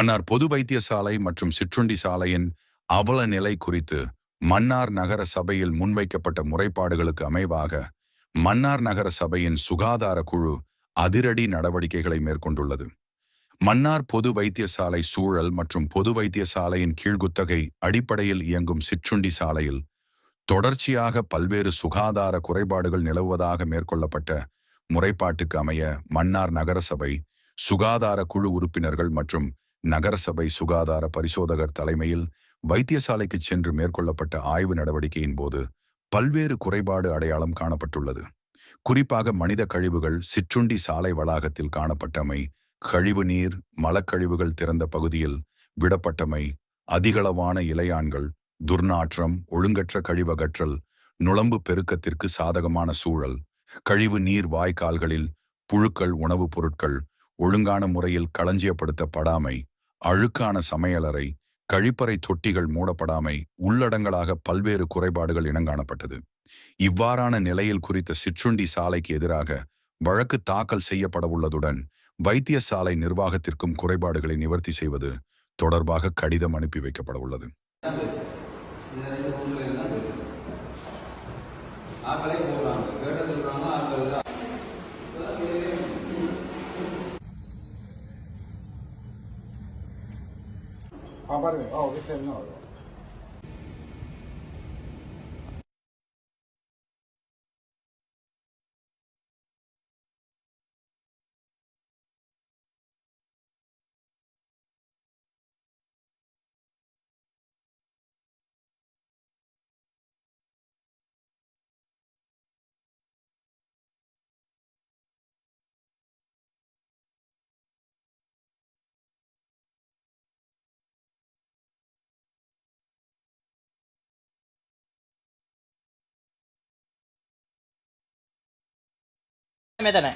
மன்னார் பொது வைத்தியசாலை மற்றும் சிற்றுண்டி சாலையின் அவல நிலை குறித்து மன்னார் நகர சபையில் முன்வைக்கப்பட்ட முறைப்பாடுகளுக்கு அமைவாக மன்னார் நகர சபையின் சுகாதார குழு அதிரடி நடவடிக்கைகளை மேற்கொண்டுள்ளது. மன்னார் பொது வைத்தியசாலை சூழல் மற்றும் பொது வைத்தியசாலையின் கீழ்குத்தகை அடிப்படையில் இயங்கும் சிற்றுண்டி சாலையில் தொடர்ச்சியாக பல்வேறு சுகாதார குறைபாடுகள் நிலவுவதாக மேற்கொள்ளப்பட்ட முறைப்பாட்டுக்கு அமைய மன்னார் நகரசபை சுகாதார குழு உறுப்பினர்கள் மற்றும் நகரசபை சுகாதார பரிசோதகர் தலைமையில் வைத்தியசாலைக்கு சென்று மேற்கொள்ளப்பட்ட ஆய்வு நடவடிக்கையின் போது பல்வேறு குறைபாடு அடையாளம் காணப்பட்டுள்ளது. குறிப்பாக மனித கழிவுகள் சிற்றுண்டி சாலை வளாகத்தில் காணப்பட்டமை கழிவு நீர் மலக்கழிவுகள் திறந்த பகுதியில் விடப்பட்டமை அதிகளவான இலையான்கள் துர்நாற்றம் ஒழுங்கற்ற கழிவகற்றல் நுழம்பு பெருக்கத்திற்கு சாதகமான சூழல் கழிவு நீர் வாய்க்கால்களில் புழுக்கள் உணவுப் பொருட்கள் ஒழுங்கான முறையில் களஞ்சியப்படுத்தப்படாமை அழுக்கான சமையலறை கழிப்பறை தொட்டிகள் மூடப்படாமை உள்ளடங்களாக பல்வேறு குறைபாடுகள் இனங்காணப்பட்டது. இவ்வாறான நிலையில் குறித்த சிற்றுண்டி சாலைக்கு எதிராக வழக்கு தாக்கல் செய்யப்படவுள்ளதுடன் வைத்தியசாலை நிர்வாகத்திற்கும் குறைபாடுகளை நிவர்த்தி செய்வது தொடர்பாக கடிதம் அனுப்பி வைக்கப்பட உள்ளது. 啊，把这面哦，给它弄了。मैदान आहे